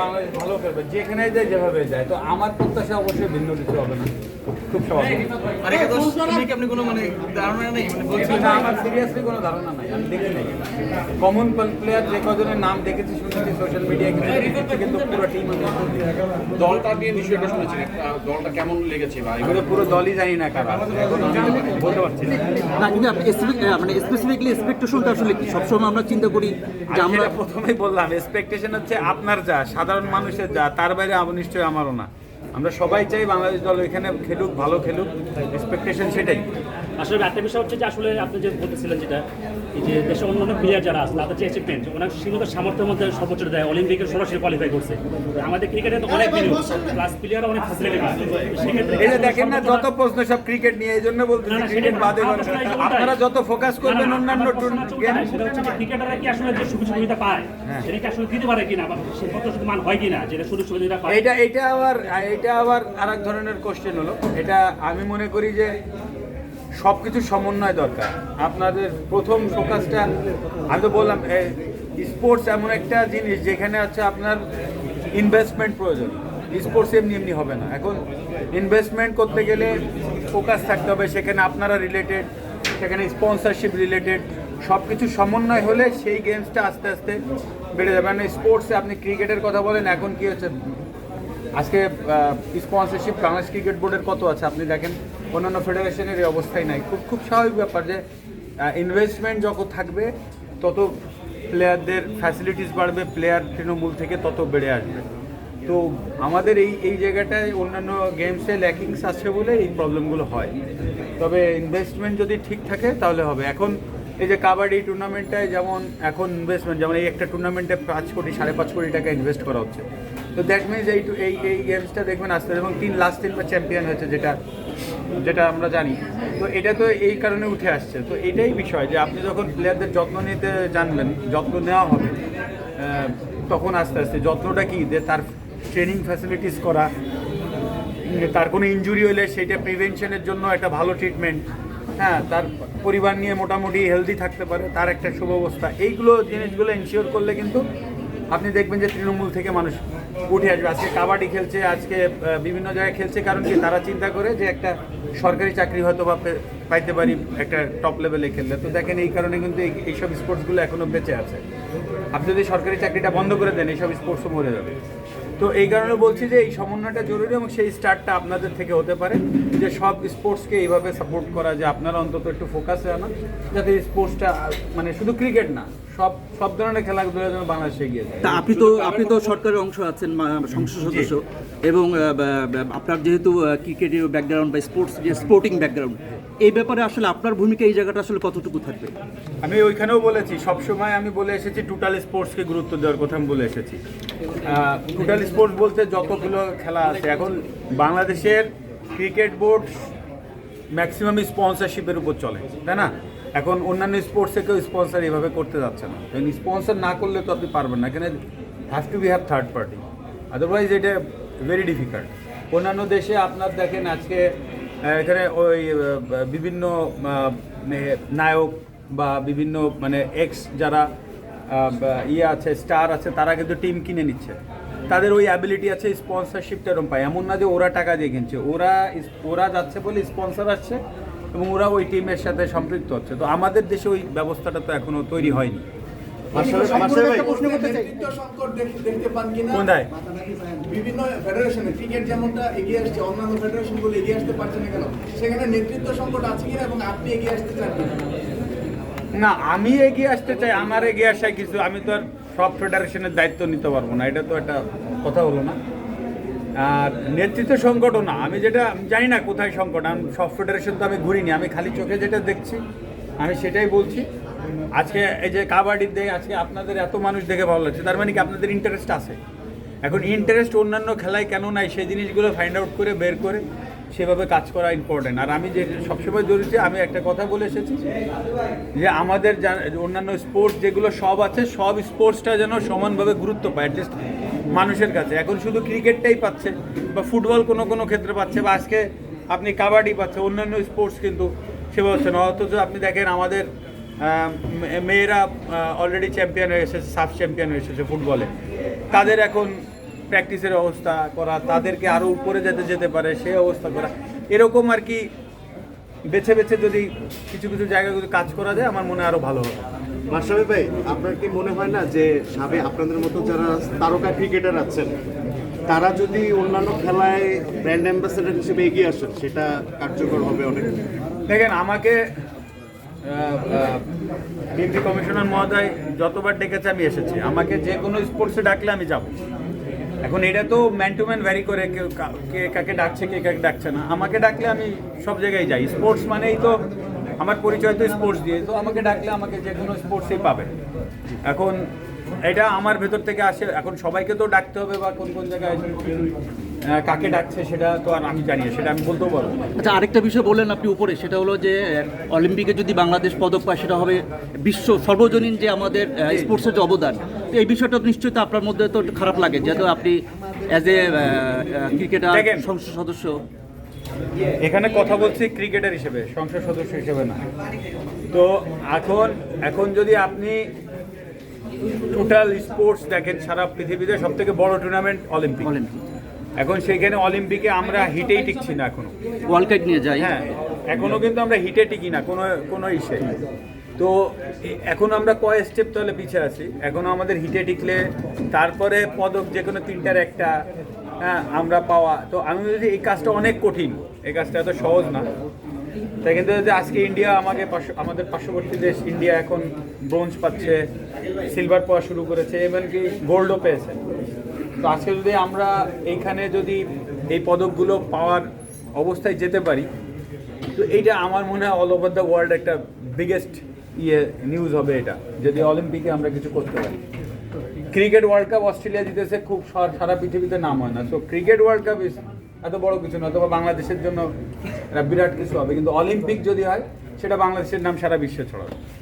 বাংলাদেশ ভালো খেলবে যেখানে যায় যেভাবে যায়। তো আমার প্রত্যাশা অবশ্যই ভিন্ন কিছু হবে না। খুব একাদশ নিয়ে কি আপনি কোনো মানে ধারণা নেই? মানে বলছেন না আমার সিরিয়াসলি কোনো ধারণা নাই আমি দেখি নাই। কমন প্লেয়ার যে কজনের নাম দেখেছি শুনেছি সোশ্যাল মিডিয়ায় কিন্তু পুরো টিম দলটা নিয়ে নিশ্চয়ই একটা শুনেছেন আহ, দলটা কেমন লেগেছে বা এগুলো পুরো দলই জানি না কারা। বলতে পারছি না। কিন্তু আপনি মানে স্পেসিফিকলি এক্সপেকটেশনটা আসলে কি? সবসময় আমরা চিন্তা করি যে আমরা আমরা প্রথমেই বললাম এক্সপেকটেশন হচ্ছে আপনার যা সাধারণ মানুষের যা তার বাইরে আবার নিশ্চয়ই আমারও না। আমরা সবাই চাই বাংলাদেশ দল এখানে খেলুক, ভালো খেলুক। এক্সপেকটেশন সেটাই। আসলে একটা বিষয় হচ্ছে যে আসলে আপনি যে বলতেছিলেন যেটা যে দেশের অন্য অন্য প্লেয়ার যারা আছে তাদের যে অ্যাচিভমেন্ট ওনার সীমিত সামর্থ্যের মধ্যে সর্বোচ্চ দেয় অলিম্পিকের সরাসরি কোয়ালিফাই করছে। আমাদের ক্রিকেটে তো অনেক বিনিয়োগ প্লাস প্লেয়ার অনেক ফ্যাসিলিটি এই যে দেখেন না যত প্রশ্ন সব ক্রিকেট নিয়ে এই জন্য না, ক্রিকেট বাদে। আপনারা যত ফোকাস করবেন অন্যান্য আমার প্রশ্ন হচ্ছে গেম। সেটা হচ্ছে যে ক্রিকেটাররা কি আসলে যে সুযোগ সুবিধা পায় সেটা কি আসলে দিতে পারে কিনা? বা সে কত মান হয় কিনা? যেটা সুযোগ সুবিধা পায়। এটা এটা আবার এটা আবার আরেক ধরনের কোশ্চেন হলো। এটা আমি মনে করি যে সব কিছু সমন্বয় দরকার। আপনাদের প্রথম ফোকাসটা আমি তো বললাম স্পোর্টস এমন একটা জিনিস যেখানে আছে আপনার ইনভেস্টমেন্ট প্রয়োজন। স্পোর্টস এমনি এমনি হবে না। এখন ইনভেস্টমেন্ট করতে গেলে ফোকাস থাকতে হবে, সেখানে আপনারা রিলেটেড সেখানে স্পন্সরশিপ রিলেটেড সব কিছু সমন্বয় হলে সেই গেমসটা আস্তে আস্তে বেড়ে যাবে। মানে স্পোর্টসে আপনি ক্রিকেটের কথা বলেন, এখন কি হচ্ছে? আজকে স্পন্সরশিপ বাংলাদেশ ক্রিকেট বোর্ডের কত আছে? আপনি দেখেন। অন্যান্য ফেডারেশনের এই অবস্থাই নাই। খুব খুব স্বাভাবিক ব্যাপার যে ইনভেস্টমেন্ট যত থাকবে, তত প্লেয়ারদের ফ্যাসিলিটিস বাড়বে প্লেয়ার তৃণমূল থেকে তত বেড়ে আসবে। তো আমাদের এই এই জায়গাটায় অন্যান্য গেমসে ল্যাকিংস আছে বলে এই প্রবলেমগুলো হয়। তবে ইনভেস্টমেন্ট যদি ঠিক থাকে, তাহলে হবে। এখন এই যে কাবাডি টুর্নামেন্টটায় যেমন, এখন ইনভেস্টমেন্ট যেমন এই একটা টুর্নামেন্টে পাঁচ কোটি, সাড়ে পাঁচ কোটি টাকা ইনভেস্ট করা হচ্ছে। তো দ্যাট মিনস এই এই এই গেমসটা দেখবেন আস্তে এবং তিন লাস্ট তিনবার চ্যাম্পিয়ন হয়েছে যেটা। যেটা আমরা জানি। তো এটা তো এই কারণে উঠে আসছে। তো এটাই বিষয় যে আপনি যখন প্লেয়ারদের যত্ন নিতে জানবেন, যত্ন নেওয়া হবে তখন আস্তে আস্তে যত্নটা কি? যে তার ট্রেনিং ফ্যাসিলিটিস করা তার কোনো ইনজুরি হলে সেটা প্রিভেনশনের জন্য একটা ভালো ট্রিটমেন্ট হ্যাঁ তার পরিবার নিয়ে মোটামুটি হেলদি থাকতে পারে, তার একটা শুভ অবস্থা, এইগুলো জিনিসগুলো ইনশিওর করলে কিন্তু আপনি দেখবেন যে তৃণমূল থেকে মানুষ উঠে আসবে। আজকে কাবাডি খেলছে, আজকে বিভিন্ন জায়গায় খেলছে, কারণ কি তারা চিন্তা করে যে একটা সরকারি চাকরি হয়তো বা পাইতে পারি একটা টপ লেভেলে খেললে। তো দেখেন এই কারণে কিন্তু এই- এইসব স্পোর্টসগুলো এখনও বেঁচে আছে। আপনি যদি সরকারি চাকরিটা বন্ধ করে দেন, এইসব স্পোর্টসও মরে যাবে। তো এই কারণে বলছি যে এই সমন্বয়টা জরুরি এবং সেই স্টার্টটা আপনাদের থেকে হতে পারে যে সব স্পোর্টসকে এইভাবে সাপোর্ট করা যে আপনারা অন্তত একটু ফোকাসে আনা যাতে স্পোর্টসটা মানে শুধু ক্রিকেট না সব সব ধরনের খেলাধুলা যেন বাংলাদেশে এগিয়ে যায়। আপনি তো আপনি তো সরকারের অংশ আছেন সংসদ সদস্য এবং আপনার যেহেতু ক্রিকেটের ব্যাকগ্রাউন্ড বা স্পোর্টস যে স্পোর্টিং ব্যাকগ্রাউন্ড এই ব্যাপারে আসলে আপনার ভূমিকা এই জায়গাটা আসলে কতটুকু থাকবে? আমি ওইখানেও বলেছি, সবসময় আমি বলে এসেছি টোটাল স্পোর্টসকে গুরুত্ব দেওয়ার কথা আমি বলে এসেছি। টোটাল স্পোর্টস বলতে যতগুলো খেলা আছে, এখন বাংলাদেশের ক্রিকেট বোর্ড ম্যাক্সিমাম স্পন্সরশিপের উপর চলে, তাই না? এখন অন্যান্য স্পোর্টসে কেউ স্পন্সর এভাবে করতে যাচ্ছে না। স্পন্সর না করলে তো আপনি পারবেন না, এখানে have to be have third party otherwise এটা ভেরি ডিফিকাল্ট অন্যান্য দেশে আপনার দেখেন, আজকে এখানে ওই বিভিন্ন নায়ক বা বিভিন্ন মানে এক্স যারা ইয়ে আছে স্টার আছে, তারা কিন্তু টিম কিনে নিচ্ছে। তাদের ওই অ্যাবিলিটি আছে স্পন্সরশিপটা এরকম পায়। এমন না যে ওরা টাকা দিয়ে কিনছে। ওরা ওরা যাচ্ছে বলে স্পন্সর আসছে এবং ওরা ওই টিমের সাথে সম্পৃক্ত হচ্ছে। তো আমাদের দেশে ওই ব্যবস্থাটা তো এখনও তৈরি হয়নি। বিভিন্ন ফেডারেশনে ক্রিকেট যেমনটা এগিয়ে আসছে অন্যান্য ফেডারেশনগুলো এগিয়ে আসতে পারছে না কেন? সেখানে নেতৃত্ব সংকট আছে কিনা এবং আপনি এগিয়ে আসতে চান কিনা? না আমি এগিয়ে আসতে চাই আমার এগিয়ে আসায় কিছু আমি তো আর সব ফেডারেশনের দায়িত্ব নিতে পারব না এটা তো একটা কথা হলো না। আর নেতৃত্ব সংকটও না আমি যেটা আমি জানি না কোথায় সংকট আমি সব ফেডারেশন তো আমি ঘুরিনি আমি খালি চোখে যেটা দেখছি আমি সেটাই বলছি। আজকে এই যে কাবাডির দেখে, আজকে আপনাদের এত মানুষ দেখে ভালো লাগছে, তার মানে কি আপনাদের ইন্টারেস্ট আছে? এখন ইন্টারেস্ট অন্যান্য খেলায় কেন নাই, সেই জিনিসগুলো ফাইন্ড আউট করে, বের করে, সেভাবে কাজ করা ইম্পর্টেন্ট আর আমি যে সবসময় ধরেছি, আমি একটা কথা বলে এসেছি যে আমাদের অন্যান্য স্পোর্টস যেগুলো সব আছে, সব স্পোর্টসটা যেন সমানভাবে গুরুত্ব পায় অ্যাটলিস্ট মানুষের কাছে। এখন শুধু ক্রিকেটটাই পাচ্ছে, বা ফুটবল কোনো কোনো ক্ষেত্রে পাচ্ছে, বা আজকে আপনি কাবাডি পাচ্ছে, অন্যান্য স্পোর্টস কিন্তু সেভাবে হচ্ছে না অথচ আপনি দেখেন, আমাদের মেয়েরা অলরেডি চ্যাম্পিয়ন হয়ে এসেছে সাব চ্যাম্পিয়ন হয়ে এসেছে ফুটবলে। তাদের এখন প্র্যাকটিসের অবস্থা করা তাদেরকে আরও উপরে যেতে যেতে পারে সেই অবস্থা করা। এরকম আর কি বেছে বেছে যদি কিছু কিছু জায়গায় যদি কাজ করা যায় আমার মনে আরও ভালো হবে। মাসাবি ভাই আপনার কি মনে হয় না যে সাবে আপনাদের মতো যারা তারকা ক্রিকেটার আছেন তারা যদি অন্যান্য খেলায় ব্র্যান্ড অ্যাম্বাসেডর হিসেবে এগিয়ে আসেন সেটা কার্যকর হবে অনেক। দেখেন আমাকে ডিপটি কমিশনার মহোদয় যতবার ডেকেছে আমি এসেছি। আমাকে যে কোনো স্পোর্টসে ডাকলে আমি যাব। এখন এটা তো ম্যান টু ম্যান ভ্যারি করে কা- কাকে ডাকছে, কে কাকে ডাকছে না। আমাকে ডাকলে আমি সব জায়গায় যাই। স্পোর্টস মানেই তো আমার পরিচয় তো স্পোর্টস দিয়ে, তো আমাকে ডাকলে আমাকে যে কোনো স্পোর্টসেই পাবে। এখন এটা আমার ভেতর থেকে আসে। এখন সবাইকে তো ডাকতে হবে বা কোন কোন জায়গায় কাকে ডাকছে সেটা তো আর আমি জানি না, সেটা আমি বলতেও পারব আচ্ছা আরেকটা বিষয় বললেন আপনি উপরে সেটা হলো যে অলিম্পিকে যদি বাংলাদেশ পদক পায় সেটা হবে বিশ্ব সর্বজনীন যে আমাদের স্পোর্টসের যে অবদান। তো এই বিষয়টা নিশ্চয়ই তো আপনার মধ্যে তো খারাপ লাগে যেহেতু আপনি অ্যাজ এ ক্রিকেটার। সংসদ সদস্য। এখানে কথা বলছি ক্রিকেটার হিসেবে সংসদ সদস্য হিসেবে না। তো এখন এখন যদি আপনি টোটাল স্পোর্টস দেখেন সারা পৃথিবীতে সব থেকে বড় টুর্নামেন্ট অলিম্পিক অলিম্পিক এখন সেইখানে অলিম্পিকে আমরা হিটেই টিকছি না এখনও। ওয়ার্ল্ড কাপ নিয়ে যাই। হ্যাঁ এখনও কিন্তু আমরা হিটে টিকি না কোনো কোনো ইসে। তো এখন আমরা কয় স্টেপ তাহলে পিছিয়ে আছি? এখনও আমাদের হিটে টিকলে তারপরে পদক যে কোনো তিনটার একটা হ্যাঁ আমরা পাওয়া। তো আমি বলছি এই কাজটা অনেক কঠিন। এই কাজটা এত সহজ না। তাই কিন্তু যদি আজকে ইন্ডিয়া আমাকে আমাদের পার্শ্ববর্তী দেশ ইন্ডিয়া এখন ব্রোঞ্জ পাচ্ছে সিলভার পাওয়া শুরু করেছে এমনকি গোল্ডও পেয়েছে। তো আজকে যদি আমরা এইখানে যদি এই পদকগুলো পাওয়ার অবস্থায় যেতে পারি, তো এইটা আমার মনে হয় অল ওভার দ্য ওয়ার্ল্ড একটা বিগেস্ট ইয়ে নিউজ হবে এটা, যদি অলিম্পিকে আমরা কিছু করতে পারি। ক্রিকেট ওয়ার্ল্ড কাপ অস্ট্রেলিয়া জিতেছে, খুব সার- পৃথিবীতে নাম হয় না। তো ক্রিকেট ওয়ার্ল্ড কাপ এত বড় কিছু না, অথবা বাংলাদেশের জন্য বিরাট কিছু হবে। কিন্তু অলিম্পিক যদি হয়, সেটা বাংলাদেশের নাম সারা বিশ্বে ছড়াবে।